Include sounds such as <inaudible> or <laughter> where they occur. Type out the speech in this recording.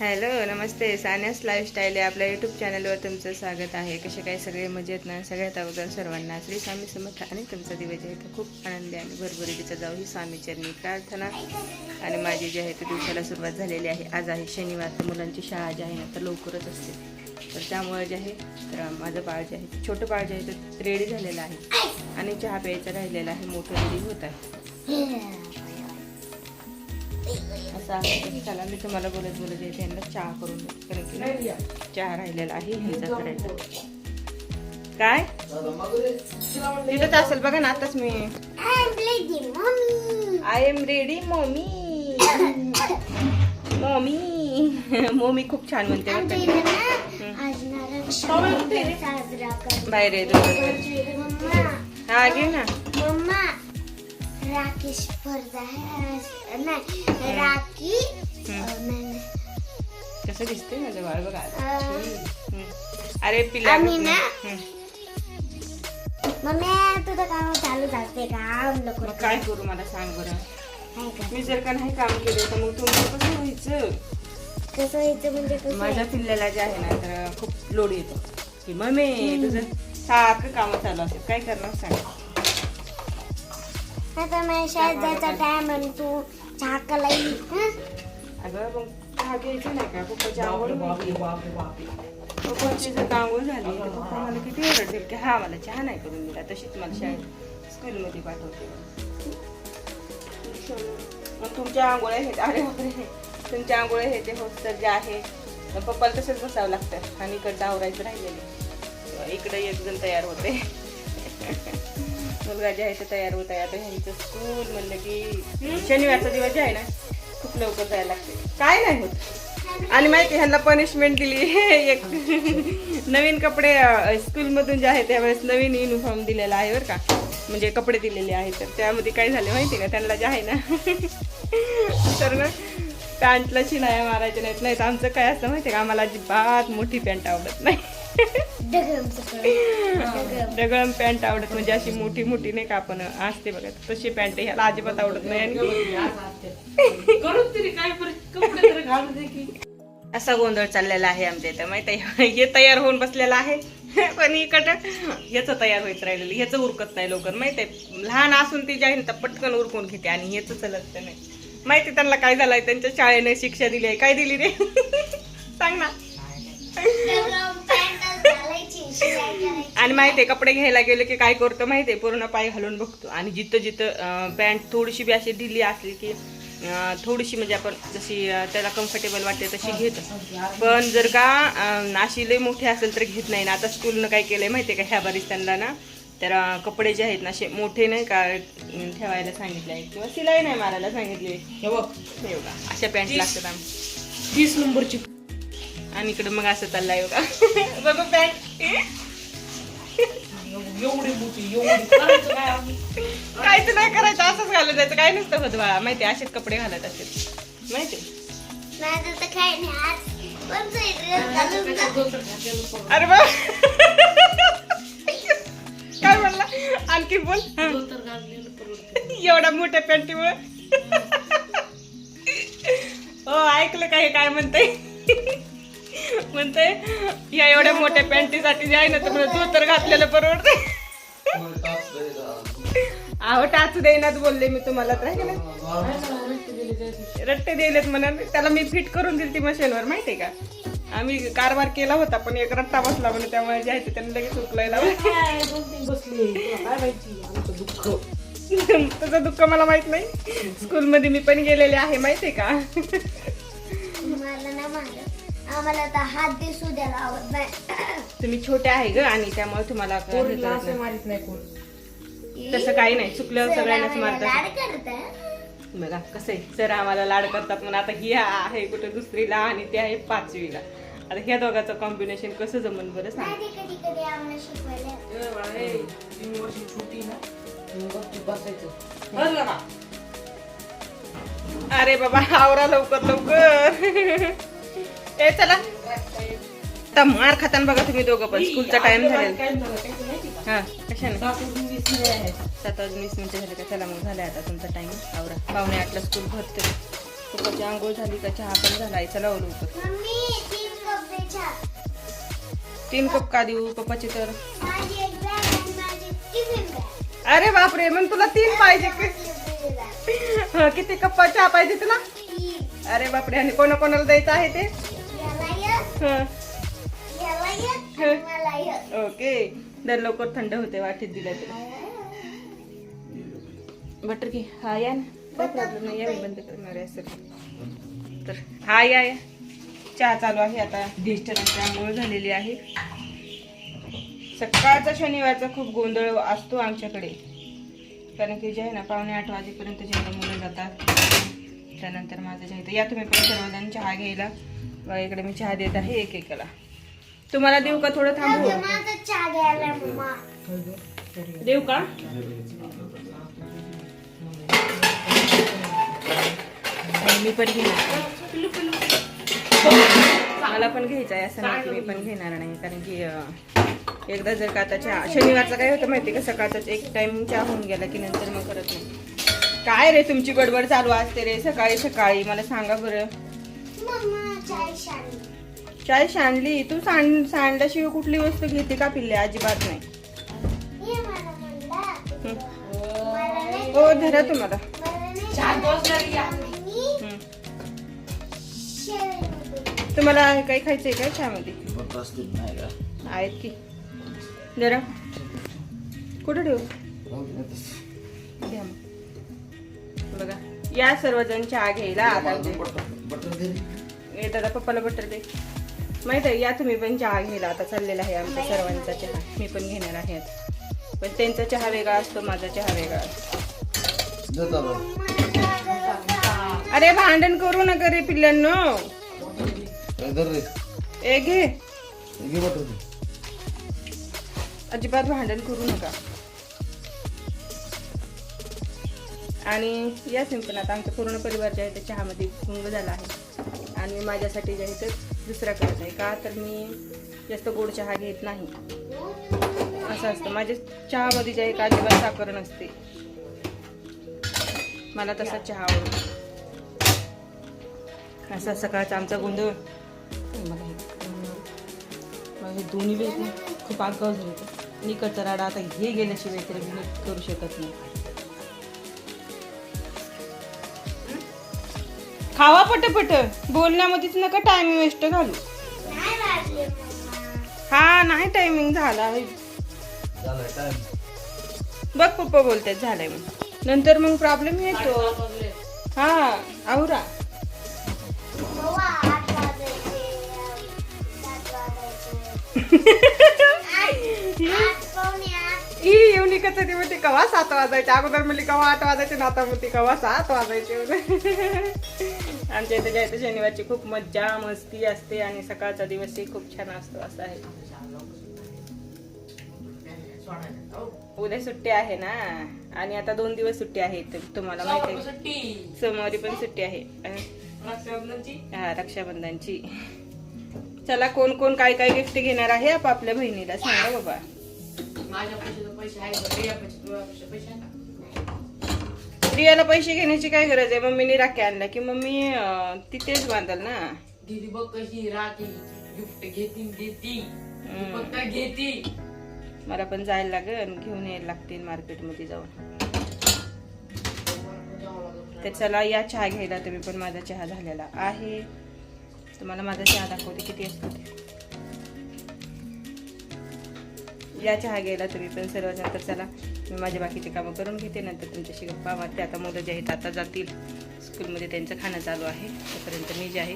Hello नमस्ते. सान्यास lifestyle या आपल्या YouTube चॅनलवर तुमचं स्वागत आहे. कसे काय सगळे? मजेत ना? सगळ्यात अगोदर सर्वांना श्री स्वामी समर्थ आणि तुमचा दिवस जे आहे तो खूप आनंदी आणि भरभरीचा जाऊ ही स्वामी चरणी प्रार्थना. आणि माझी जी आहे ती दिवसाला सुरुवात झालेली आहे. आज आहे शनिवार तर मुलांची शाळा जी आहे ना तर लवकरच असते. तर त्यामुळे जे आहे तर माझं बाळ जे आहे छोटं बाळ जे आहे तर रेडी झालेलं आहे. आणि चहा प्यायचं राहिलेलं आहे. मोठं रेडी होत आहे. असं आहे. चला मी तुम्हाला बोलत बोलत येते. यांना चहा करून. कारण की चहा राहिलेला आहे ह्यांचा करायचा. काय? तिथंच असेल बघा ना आताच मी. I am ready mummy mummy mummy खूप छान म्हणते. बाहेर दोघं. हा घे ना. राकेश स्पर्धा आहे नाही राखी कसं दिसते माझं बाळ बघा. अरे पिल्ला आम्ही ना-. मम्मी तुझं काम चालू असते काम नको मग काय करू मला सांग बरं मी जर का नाही काम केलं तर मग तुमचं कसं व्हायचं कसं व्हायचं म्हणजे माझ्या पिल्ल्याला जे आहे ना तर खूप लोड येतो की मम्मी तुझं सारखं कामं चालू असतात काय करणार सांग आता माझ्या शाळेत जायचा टाइम आणि तू झाकाला येईल हं? अगं मग चहा घ्यायचं नाही का? पप्पाची. पप्पाची जर आंघोळ झाली तर पप्पा मला किती ओरडतील की हा मला चहा नाही करून दिला. तशीच मला शाळेत स्कूलमध्ये पाठवते. मग तुमच्या आंघोळ्या आहेत अरे बापरे. तुमच्या आंघोळ्या हे ते जे आहे मग पप्पाला तसंच बसावं लागतं. आणि इकडचं आवरायचं राहिलेलं इकडे एक जण तयार होते. <laughs> मुलगा जे आहे ते तयार होत आहे. आता ह्यांचं स्कूल म्हणलं की शनिवारचा दिवस जे आहे ना खूप लवकर जायला लागते. काय नाही होत. आणि माहिती ह्यांना पनिशमेंट दिली. <laughs> एक नवीन कपडे स्कूलमधून जे आहे त्यावेळेस नवीन युनिफॉर्म दिलेला आहे बरं का. म्हणजे कपडे दिलेले आहेत. तर त्यामध्ये काय झाले माहिती का? त्यांना जे आहे ना <laughs> तर ना पॅन्टला शिलाया मारायच्या नाहीत. नाही तर आमचं काय असतं माहिती का? आम्हाला अजिबात मोठी पॅन्ट आवडत नाही. डगळम पॅन्ट आवडत म्हणजे अशी मोठी मोठी नाही का आपण असते बघा तशी पॅन्ट ह्याला अजिबात आवडत नाही. आणि करून तरी काय परत कपडे तर घालू दे की. असा गोंधळ चाललेला आहे आमच्या इथं. माहिती आहे हे तयार होऊन बसलेला आहे. पण इकडं ह्याचं तयार होत राहिलेलं. ह्याचं उरकत नाही लवकर. माहिती आहे लहान असून ती जी आहे ना तर पटकन उरकून घेते आणि ह्याचं चलत नाही. माहिती त्यांना काय झालंय? त्यांच्या शाळेने शिक्षा दिली आहे. काय दिली रे? <laughs> सांग ना. आणि माहिती आहे आणि माहितीये कपडे घ्यायला गेले की काय करतो माहितीये पूर्ण पाय घालून बघतो. आणि जिथं जिथं पॅन्ट थोडीशी बी अशी ढिली असली की थोडीशी म्हणजे आपण जशी त्याला कम्फर्टेबल वाटते तशी घेतो. पण जर का नाशी लई मोठी असेल तर घेत नाही ना. आता स्कूलनं काय केलंय माहितीये का? ह्या बारीस त्यांना ना तर कपडे जे आहेत ना असे मोठे नाही का ठेवायला सांगितले आहेत. किंवा सिलाई नाही मारायला सांगितली हे बघ. हे बघा अशा पॅन्ट लागतात आम्ही तीस नंबरची. आणि इकडं मग असं चाललंय बघा. <laughs> बघू पॅन्ट एवढी मोठी काहीच नाही करायचं असंच घालत जायचं. काय नसतं होत बाळा. माहिती असेच कपडे घालत असते माहिती नाही तर आणखी बोल. एवढ्या मोठ्या पॅन्टीमुळे. हो ऐकलं काय काय म्हणते म्हणते या एवढ्या मोठ्या पॅन्टीसाठी जे आहे ना तर मला धोतर घातलेलं परवडते अहो टाचू देईनात बोलले मी तुम्हाला तर आहे. रट्टे दिलेत म्हणा. त्याला मी फिट करून दिली ती मशीनवर माहितीये का? आम्ही कारभार केला होता पण एक रट्टा बसला म्हणून त्यामुळे जे आहे ते त्यांनी लगेच उकलायला काय दोन तीन बसले. तुला काय माहिती? आमचं दुःख. तुझं दुःख मला माहीत नाही. स्कूलमध्ये मी पण गेलेले आहे माहितीये का? मला ना मारलं आम्हाला तर हात दिसू द्यायला आवडत नाही तुम्ही छोटे आहे ग आणि त्यामुळे तुम्हाला. मारित नाही कोण. तसं काही नाही चुकल्यावर सगळ्यांनाच मारतात. बघा कसं आहे. सर आम्हाला लाड करतात म्हणून आता ही आहे कुठे दुसरीला आणि ती आहे पाचवीला. आता ह्या दोघांचं कॉम्बिनेशन कसं जमन बरं सांग. अरे बाबा आवरा लवकर लवकर. ए चला. आता मार खाताना बघा तुम्ही दोघं पण. स्कूलचा टाइम झालेला. काय झालं काय ते माहिती का? हा कशाने? सात वाजून वीस मिनिटं झाले का चला मग झाले आता तुमचा टाइम आवरा. पावणे आठला स्कूल भरते. पप्पाची आंघोळ झाली का चहा पण झाला चला ओलू मम्मी तीन कप का देऊ पप्पाची तर? अरे बापरे मग तुला तीन पाहिजे हं, किती कप चहा पाहिजे तुला? अरे बापरे आणि कोणा कोणाला द्यायचं आहे ते? ओके. दर लवकर थंड होते वाटीत दिलं तुला. बटर घे हा या ना. काय प्रॉब्लेम नाही या मी बंद करणार आहे असं. तर हा या या. चहा चालू आहे आता. डिस्टरांची आंघोळ झालेली आहे. सकाळचा शनिवारचा खूप गोंधळ असतो आमच्याकडे. कारण की जे आहे ना पावणे आठ वाजेपर्यंत जेव्हा मुलं जातात त्यानंतर माझं जे आहे या तुम्ही पण सर्वजण चहा घ्यायला. बघा इकडे मी चहा देत आहे एक एकाला तुम्हाला देऊ का थोडं थांबू? अगं, माझा चहा घ्यायला मम्मा. देऊ का? आणि मी पण घेणार मला पण घ्यायचं आहे असं नाही की मी पण घेणार नाही कारण की एकदा जर का आता चहा शनिवारचं काय होतं माहिती का? सकाळचाच एक टाइम चहा होऊन गेला की नंतर मग करत नाही. काय रे तुमची गडबड चालू असते रे सकाळी सकाळी? मला सांगा बरं. चाय सांडली? तू सांड सांडल्याशिवाय कुठली वस्तू घेते का पिल्ले? अजिबात नाही. हो. धरा तुम्हाला. तुम्हाला काही खायचंय का चहामध्ये? आहेत की. जरा. कुठं ठेवू. बघा. या सर्वजण चहा घ्यायला आता ए दादा पप्पाला बटर दे. माहीत आहे या तुम्ही पण चहा घ्यायला आता चाललेला आहे आमच्या सर्वांचा चहा. मी पण घेणार आहे पण त्यांचा चहा वेगळा असतो माझा चहा वेगळा असतो. अरे भांडण करू नका रे पिल्लांनो. ए घे. अजिबात भांडण करू नका. आणि या सिंपल आता आमचा पूर्ण परिवार जे आहे ते चहामध्ये गुंग झाला आहे. आणि माझ्यासाठी जे आहे ते दुसरा करत आहे. का तर मी जास्त गोड चहा घेत नाही. असं असतं. माझ्या चहामध्ये जे आहे का अजिबात साखर नसते. मला तसा चहा आवडतो असा सकाळचा आमचा गोंधळ. मला हे- मला हे दोन्ही वेळेस ना खूप आगाव झालं होतं. निकडचा राडा आता हे गेल्याशिवाय तरी मी करू शकत नाही. खावा पटपट. बोलण्यामध्येच नका टायमिंग वेस्ट घालू. नाही वाजले मम्मा हा नाही टायमिंग झाला बघ पप्पा बोलतात झालंय मग नंतर मग प्रॉब्लेम येतो. हा आवरा. ही येऊन कसं ती कवा सात वाजायचे? अगोदर म्हणली कवा आठ वाजायचे? ना आता म्हणते कवा सात वाजायचे? <laughs> आमच्या इथे जायचं शनिवारची खूप मज्जा मस्ती असते आणि सकाळचा दिवसही खूप छान असतो असं आहे. उद्या सुट्टी आहे ना? आणि आता दोन दिवस सुट्टी आहे तुम्हाला माहिती आहे. सोमवारी पण सुट्टी आहे. हा रक्षाबंधनची. चला कोण कोण काय काय गिफ्ट घेणार आहे आपापल्या बहिणीला? सांगा बाबा. माझ्या पैशाचे पैसे आहे का? रिया पैसे तुझ्या पैसे पैसे आहे का प्रियाला पैसे घेण्याची काय गरज आहे? मम्मीने राखी आणल्या की मम्मी अं, तिथेच बांधल ना? दीदी बघ कशी राखी गिफ्ट घेती देती. फक्त घेती. मला पण जायला लागेल घेऊन यायला लागतील मार्केटमध्ये जाऊन. तर चला या चहा घ्यायला. तुम्ही पण माझा चहा झालेला आहे. तुम्हाला माझा चहा दाखवते. किती असतो ते? या चहा घ्यायला तुम्ही पण सर्वजण तर चला मी माझ्या बाकीचे कामं करून घेते नंतर तुमच्याशी गप्पा मारते. आता मुलं जे आहेत आता जातील. स्कूलमध्ये त्यांचं खाणं चालू आहे. तोपर्यंत मी जे आहे